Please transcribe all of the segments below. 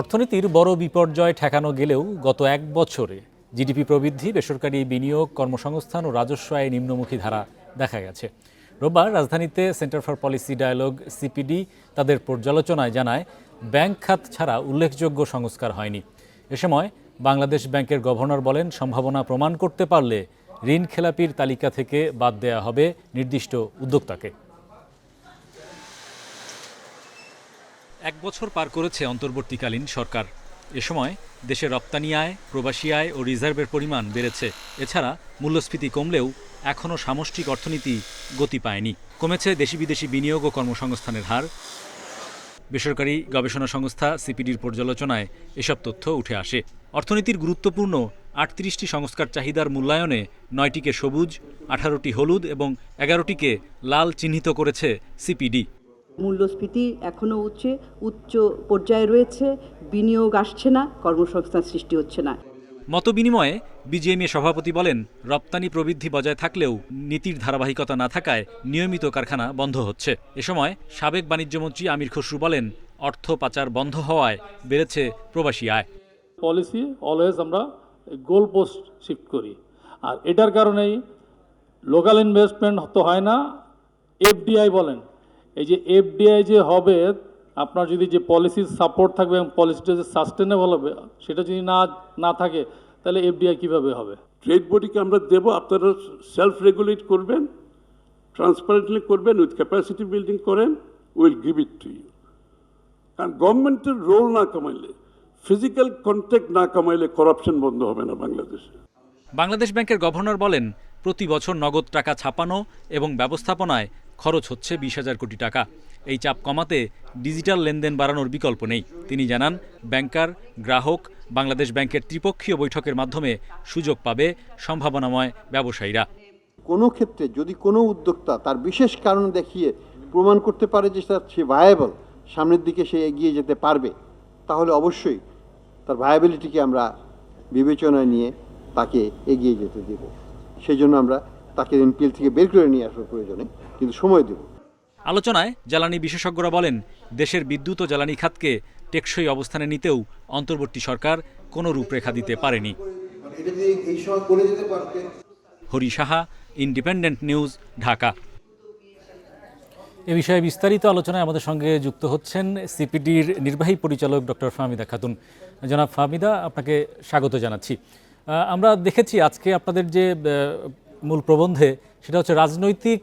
অর্থনীতির বড় বিপর্যয় ঠেকানো গেলেও গত এক বছরে জিডিপি প্রবৃদ্ধি, বেসরকারি বিনিয়োগ, কর্মসংস্থান ও রাজস্ব আয় নিম্নমুখী ধারা দেখা গেছে। রোববার রাজধানীতে center for policy dialogue CPD তাদের পর্যালোচনায় জানায়, ব্যাংক খাত ছাড়া উল্লেখযোগ্য সংস্কার হয়নি। এ সময় বাংলাদেশ ব্যাংকের গভর্নর বলেন, সম্ভাবনা প্রমাণ করতে পারলে ঋণ খেলাপির তালিকা থেকে বাদ দেয়া হবে নির্দিষ্ট উদ্যোক্তাকে। এক বছর পার করেছে অন্তর্বর্তীকালীন সরকার। এ সময় দেশে রপ্তানি আয়, প্রবাসী আয় ও রিজার্ভের পরিমাণ বেড়েছে। এছাড়া মূল্যস্ফীতি কমলেও এখনও সামষ্টিক অর্থনীতি গতি পায়নি। কমেছে দেশি বিদেশি বিনিয়োগ ও কর্মসংস্থানের হার। বেসরকারি গবেষণা সংস্থা সিপিডির পর্যালোচনায় এসব তথ্য উঠে আসে। অর্থনীতির গুরুত্বপূর্ণ আটত্রিশটি সংস্কার চাহিদার মূল্যায়নে নয়টিকে সবুজ, আঠারোটি হলুদ এবং এগারোটিকে লাল চিহ্নিত করেছে সিপিডি। মূল্যস্ফীতি এখনও উচ্চে উচ্চ পর্যায়ে রয়েছে বিনিয়োগ আসছে না কর্মসংস্থান সৃষ্টি হচ্ছে না। মত বিনিময়ে বিজিএমএ সভাপতি বলেন রপ্তানি প্রবৃদ্ধি বজায় থাকলেও নীতির ধারাবাহিকতা না থাকায় নিয়মিত কারখানা বন্ধ হচ্ছে। এ সময় সাবেক বাণিজ্যমন্ত্রী আমির খসরু বলেন অর্থ পাচার বন্ধ হওয়ায় বেড়েছে প্রবাসী আয়। পলিসি অলওয়েজ আমরা গোল পোস্ট শিফট করি। আর এটার কারণেই লোকাল ইনভেস্টমেন্ট তো হয় না এফডিআই বলেন। এই যে এফডিআই যে হবে আপনার যদি যে পলিসির সাপোর্ট থাকবে এবং পলিসিটা যে সাস্টেনেবল হবে সেটা যদি না না থাকে তাহলে এফডিআই কীভাবে হবে? ট্রেড বডিকে আমরা দেব আপনারা সেলফ রেগুলেট করবেন ট্রান্সপারেন্টলি করবেন উইথ ক্যাপাসিটি বিল্ডিং করেন will give it to you কারণ গভর্নমেন্টের রোল না কামাইলে ফিজিক্যাল কন্ট্যাক্ট না কামাইলে করাপশন বন্ধ হবে না বাংলাদেশে। বাংলাদেশ ব্যাংকের গভর্নর বলেন প্রতি বছর নগদ টাকা ছাপানো এবং ব্যবস্থাপনায় খরচ হচ্ছে বিশ হাজার কোটি টাকা। এই চাপ কমাতে ডিজিটাল লেনদেন বাড়ানোর বিকল্প নেই। তিনি জানান, ব্যাংকার, গ্রাহক, বাংলাদেশ ব্যাংকের ত্রিপক্ষীয় বৈঠকের মাধ্যমে সুযোগ পাবে সম্ভাবনাময় ব্যবসায়ীরা। কোনো ক্ষেত্রে যদি কোনো উদ্যোক্তা তার বিশেষ কারণ দেখিয়ে প্রমাণ করতে পারে যে তার সে ভায়াবল সামনের দিকে সে এগিয়ে যেতে পারবে, তাহলে অবশ্যই তার ভায়াবিলিটিকে আমরা বিবেচনায় নিয়ে তাকে এগিয়ে যেতে দেব। সেই জন্য আমরা তাকে এনপিএল থেকে বের করে নিয়ে আসার প্রয়োজনে কিন্তু সময় দেব। আলোচনায় জ্বালানি বিশেষজ্ঞরা বলেন দেশের বিদ্যুৎ ও জ্বালানি খাতকে টেকসই অবস্থানে নিতেও অন্তর্বর্তী সরকার কোনো রূপরেখা দিতে পারেনি। Hari Saha independent news Dhaka. এ বিষয়ে বিস্তারিত আলোচনায় আমাদের সঙ্গে যুক্ত হচ্ছেন সিপিডির নির্বাহী পরিচালক ডক্টর ফাহমিদা খাতুন। জনাব ফাহমিদা আপনাকে স্বাগত জানাচ্ছি। আমরা দেখেছি আজকে আপনাদের যে মূল প্রবন্ধে, সেটা হচ্ছে রাজনৈতিক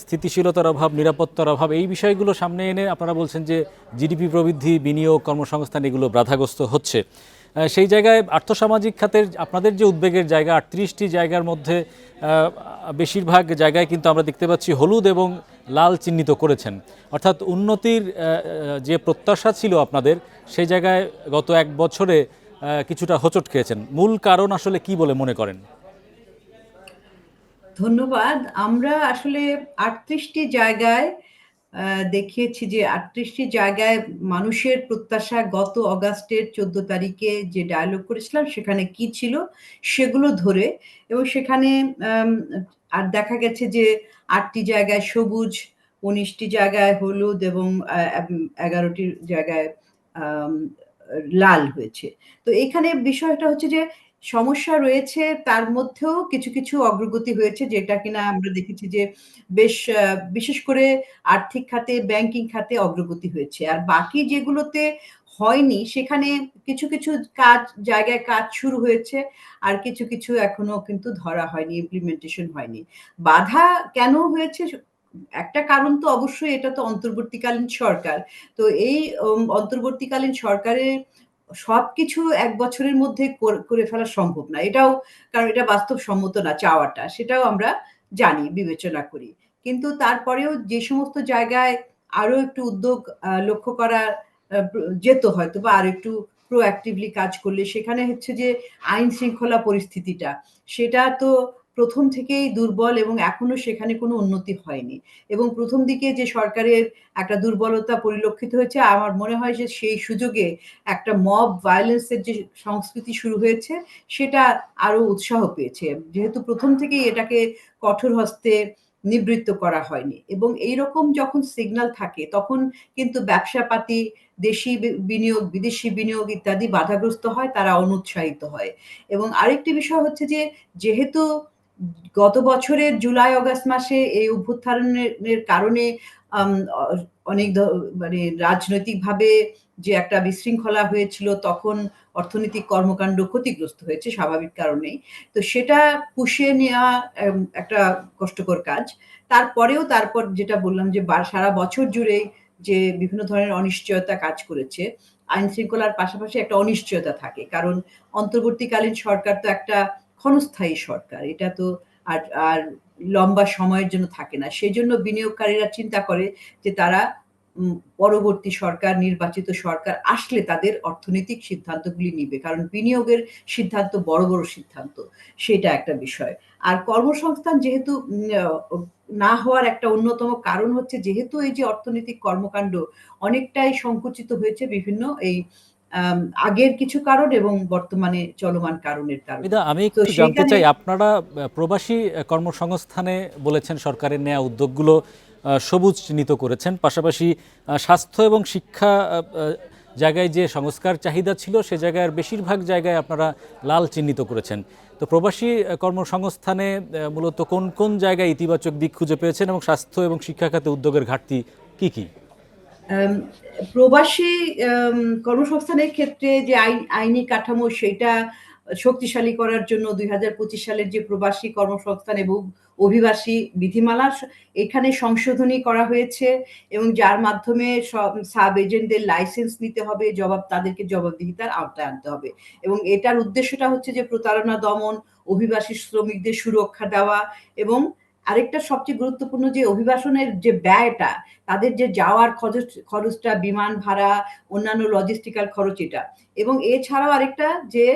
স্থিতিশীলতার অভাব, নিরাপত্তার অভাব, এই বিষয়গুলো সামনে এনে আপনারা বলছেন যে জিডিপি প্রবৃদ্ধি, বিনিয়োগ, কর্মসংস্থান এগুলো বাধাগ্রস্ত হচ্ছে। সেই জায়গায় আর্থসামাজিক খাতের আপনাদের যে উদ্বেগের জায়গা, আটত্রিশটি জায়গার মধ্যে বেশিরভাগ জায়গায় কিন্তু আমরা দেখতে পাচ্ছি হলুদ এবং লাল চিহ্নিত করেছেন। অর্থাৎ উন্নতির যে প্রত্যাশা ছিল আপনাদের, সেই জায়গায় গত এক বছরে কিছুটা হোঁচট খেয়েছেন। মূল কারণ আসলে কি বলে মনে করেন? ধন্যবাদ। আমরা আসলে আটত্রিশটি জায়গায় দেখিয়েছি যে আটত্রিশটি জায়গায় মানুষের প্রত্যাশা গত অগাস্টের চোদ্দ তারিখে যে ডায়ালগ করেছিলাম, সেখানে কি ছিল সেগুলো ধরে এবং সেখানে আর দেখা গেছে যে আটটি জায়গায় সবুজ, উনিশটি জায়গায় হলুদ এবং এগারোটি জায়গায় লাল হয়েছে। তো এখানে বিষয়টা হচ্ছে যে সমস্যা রয়েছে, তার মধ্যেও কিছু কিছু অগ্রগতি হয়েছে যেটা কিনা আমরা দেখেছি যে বেশ বিশেষ করে আর্থিক খাতে, ব্যাংকিং খাতে অগ্রগতি হয়েছে। আর বাকি যেগুলোতে হয়নি, সেখানে কিছু কিছু কাজ, জায়গায় কাজ শুরু হয়েছে আর কিছু কিছু এখনও কিন্তু ধরা হয়নি ইমপ্লিমেন্টেশন হয়নি। বাধা কেন হয়েছে? একটা কারণ তো অবশ্যই, এটা তো অন্তর্বর্তীকালীন সরকার। তো এই অন্তর্বর্তীকালীন সরকারের সবকিছু এক বছরের মধ্যে করে ফেলা সম্ভব না। এটাও, কারণ এটা বাস্তবসম্মত না চাওয়াটা, সেটাও আমরা জানি, বিবেচনা করি। কিন্তু তারপরেও যে সমস্ত জায়গায় আরও একটু উদ্যোগ লক্ষ্য করা যেত হয়তো বা আর একটু প্রোঅ্যাক্টিভলি কাজ করলে, সেখানে হচ্ছে যে আইন শৃঙ্খলা পরিস্থিতিটা, সেটা তো প্রথম থেকেই দুর্বল এবং এখনও সেখানে কোনো উন্নতি হয়নি। এবং প্রথম দিকে যে সরকারের একটা দুর্বলতা পরিলক্ষিত হয়েছে, আমার মনে হয় যে সেই সুযোগে একটা মব ভায়োলেন্সের যে সংস্কৃতি শুরু হয়েছে, সেটা আরও উৎসাহ পেয়েছে। যেহেতু প্রথম থেকেই এটাকে কঠোর হস্তে নিবৃত্ত করা হয়নি। এবং এই রকম যখন সিগন্যাল থাকে, তখন কিন্তু ব্যবসাপাতি, দেশি বিনিয়োগ, বিদেশি বিনিয়োগ ইত্যাদি বাধাগ্রস্ত হয়, তারা অনুৎসাহিত হয়। এবং আরেকটি বিষয় হচ্ছে যে, যেহেতু গত বছরের জুলাই, অগাস্ট মাসে এই অভ্যুত্থানের কারণে অনেক মানে রাজনৈতিকভাবে যে একটা বিশৃঙ্খলা হয়েছিল, তখন অর্থনৈতিক কর্মকাণ্ড ক্ষতিগ্রস্ত হয়েছে স্বাভাবিক কারণেই। তো সেটা পুষিয়ে নেওয়া একটা কষ্টকর কাজ। তারপরেও তারপর যেটা বললাম যে সারা বছর জুড়ে যে বিভিন্ন ধরনের অনিশ্চয়তা কাজ করেছে, আইন শৃঙ্খলার পাশাপাশি একটা অনিশ্চয়তা থাকে। কারণ অন্তর্বর্তীকালীন সরকার তো একটা ক্ষণস্থায়ী সরকার, এটা তো আর আর লম্বা সময়ের জন্য থাকে না। সেই জন্য বিনিয়োগকারীরা চিন্তা করে যে তারা পরবর্তী সরকার, নির্বাচিত সরকার আসলে তাদের অর্থনৈতিক সিদ্ধান্তগুলি নিবে। কারণ বিনিয়োগের সিদ্ধান্ত বড় বড় সিদ্ধান্ত, সেটা একটা বিষয়। আর কর্মসংস্থান যেহেতু না হওয়ার একটা অন্যতম কারণ হচ্ছে যেহেতু এই যে অর্থনৈতিক কর্মকাণ্ড অনেকটাই সংকুচিত হয়েছে বিভিন্ন এই আগের কিছু কারণ এবং বর্তমানে চলমান কারণের কারণে। আমি একটু জানতে চাই আপনারা প্রবাসী কর্মসংস্থানে বলেছেন সরকারের নেওয়া উদ্যোগগুলো সবুজ চিহ্নিত করেছেন। পাশাপাশি স্বাস্থ্য এবং শিক্ষা জায়গায় যে সংস্কার চাহিদা ছিল সে জায়গার বেশিরভাগ জায়গায় আপনারা লাল চিহ্নিত করেছেন। তো প্রবাসী কর্মসংস্থানে মূলত কোন কোন জায়গায় ইতিবাচক দিক খুঁজে পেয়েছেন এবং স্বাস্থ্য এবং শিক্ষা খাতে উদ্যোগের ঘাটতি কি কি? প্রবাসী কর্মসংস্থানের ক্ষেত্রে যে আইন, আইনি কাঠামো সেটা শক্তিশালী করার জন্য দু হাজার পঁচিশ সালের যে প্রবাসী কর্মসংস্থান এবং অভিবাসী বিধিমালা, এখানে সংশোধনী করা হয়েছে এবং যার মাধ্যমে সব সাব এজেন্টদের লাইসেন্স নিতে হবে, জবাব, তাদেরকে জবাবদিহিতার আওতায় আনতে হবে এবং এটার উদ্দেশ্যটা হচ্ছে যে প্রতারণা দমন, অভিবাসী শ্রমিকদের সুরক্ষা দেওয়া এবং আরেকটা সবচেয়ে গুরুত্বপূর্ণ যে অভিবাসনের যে ব্যয়টা, তাদের যে যাওয়ার খরচ, খরচটা, বিমান ভাড়া, অন্যান্য লজিস্টিক্যাল খরচ এটা। এবং এছাড়াও আরেকটা যে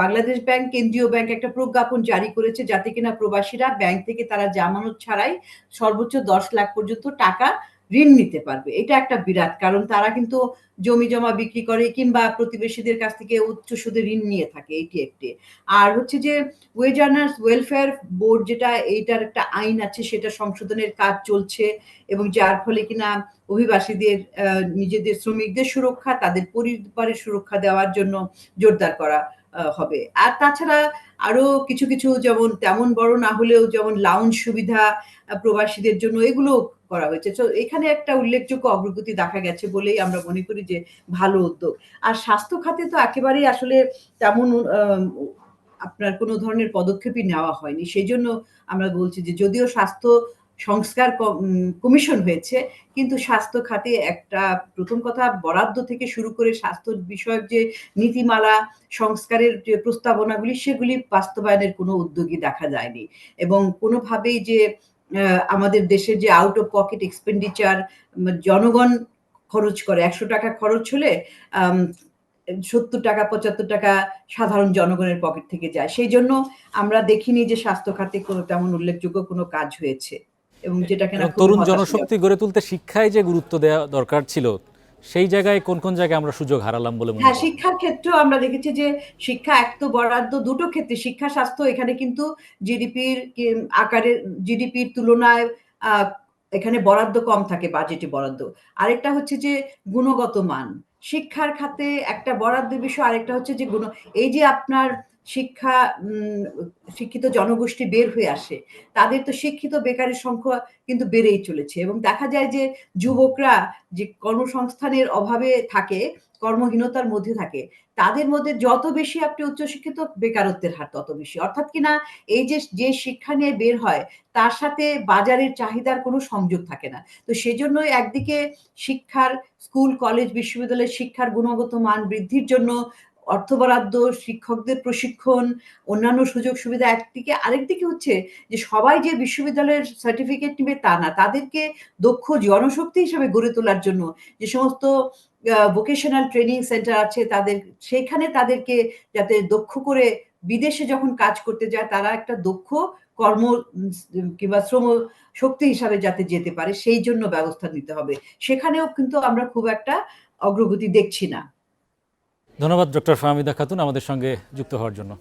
বাংলাদেশ ব্যাংক, কেন্দ্রীয় ব্যাংক একটা প্রজ্ঞাপন জারি করেছে যাতে কিনা প্রবাসীরা ব্যাংক থেকে তারা জামানত ছাড়াই সর্বোচ্চ দশ লাখ পর্যন্ত টাকা ঋণ নিতে পারবে। এটা একটা বিরাট, কারণ তারা কিন্তু জমি জমা বিক্রি করে কিংবা প্রতিবেশীদের কাছ থেকে উচ্চ সুদে ঋণ নিয়ে থাকে এটি একটি আর হচ্ছে যে ওয়েজ আর্নার্স ওয়েলফেয়ার বোর্ড যেটা, এইটার একটা আইন আছে, সেটা সংশোধনের কাজ চলছে এবং যার ফলে কিনা অভিবাসীদের নিজেদের শ্রমিকদের সুরক্ষা, তাদের পরিবারের সুরক্ষা দেওয়ার জন্য জোরদার করা হবে। আর তাছাড়া আরও কিছু কিছু যেমন তেমন বড় না হলেও যেমন লাউঞ্জ সুবিধা প্রবাসীদের জন্য এগুলো করা হয়েছে। তো এখানে একটা উল্লেখযোগ্য অগ্রগতি দেখা গেছে বলেই আমরা মনে করি যে ভালো উদ্যোগ। আর স্বাস্থ্য খাতে তো একেবারেই আসলে তেমন আপনার কোনো ধরনের পদক্ষেপই নেওয়া হয়নি। সেই জন্য আমরা বলছি যে যদিও স্বাস্থ্য সংস্কার কমিশন হয়েছে, কিন্তু স্বাস্থ্য খাতে একটা প্রথম কথা, বরাদ্দ থেকে শুরু করে স্বাস্থ্য বিষয়ক যে নীতিমালা, সংস্কারের যে প্রস্তাবনাগুলি, সেগুলি বাস্তবায়নের কোনো উদ্যোগই দেখা যায়নি। এবং কোনোভাবেই যে আমাদের দেশের যে আউট অফ পকেট এক্সপেন্ডিচার জনগণ খরচ করে, একশো টাকা খরচ হলে সত্তর টাকা, পঁচাত্তর টাকা সাধারণ জনগণের পকেট থেকে যায়। সেই জন্য আমরা দেখিনি যে স্বাস্থ্য খাতে কোনো তেমন উল্লেখযোগ্য কোনো কাজ হয়েছে। এবং যেটা কিনা তরুণ জনশক্তি গড়ে তুলতে শিক্ষায় যে গুরুত্ব দেওয়া দরকার ছিল সেই জায়গায় কোন কোন জায়গায় আমরা সুযোগ হারালাম বলে মনে হ্যাঁ শিক্ষার ক্ষেত্রেও আমরা দেখেছি যে শিক্ষা এক তো বরাদ্দ দুটো ক্ষেত্রে শিক্ষা স্বাস্থ্য এখানে কিন্তু জিডিপির আকারে জিডিপির তুলনায় আহ, এখানে বরাদ্দ কম থাকে বাজেটে বরাদ্দ। আরেকটা হচ্ছে যে গুণগত মান। শিক্ষার খাতে একটা বরাদ্দ বিষয়, আরেকটা হচ্ছে যে গুণ, এই যে আপনার শিক্ষা শিক্ষিত জনগোষ্ঠী বের হয়ে আসে, তাদের তো শিক্ষিত বেকারের সংখ্যা কিন্তু বেড়েই চলেছে এবং দেখা যায় যে যুবকরা যে কর্মসংস্থানের অভাবে থাকে কর্মহীনতার মধ্যে থাকে, তাদের মধ্যে যত বেশি আপনি উচ্চশিক্ষিত, বেকারত্বের হার তত বেশি। অর্থাৎ কিনা এই যে যে শিক্ষা নিয়ে বের হয়, তার সাথে বাজারের চাহিদার কোনো সংযোগ থাকে না। তো সেজন্য একদিকে শিক্ষার স্কুল, কলেজ, বিশ্ববিদ্যালয়ের শিক্ষার গুণগত মান বৃদ্ধির জন্য অর্থ বরাদ্দ শিক্ষকদের প্রশিক্ষণ, অন্যান্য সুযোগ সুবিধা একদিকে, আরেকদিকে হচ্ছে যে সবাই যে বিশ্ববিদ্যালয়ের সার্টিফিকেট নেবে তা না, তাদেরকে দক্ষ জনশক্তি হিসেবে গড়ে তোলার জন্য যে সমস্ত ভোকেশনাল ট্রেনিং সেন্টার আছে, তাদের, সেখানে তাদেরকে যাতে দক্ষ করে বিদেশে যখন কাজ করতে যায়, তারা একটা দক্ষ কর্ম কিংবা শ্রম শক্তি হিসাবে যাতে যেতে পারে, সেই জন্য ব্যবস্থা নিতে হবে। সেখানেও কিন্তু আমরা খুব একটা অগ্রগতি দেখছি না। ধন্যবাদ ডক্টর ফাহমিদা খাতুন আমাদের সঙ্গে যুক্ত হওয়ার জন্য।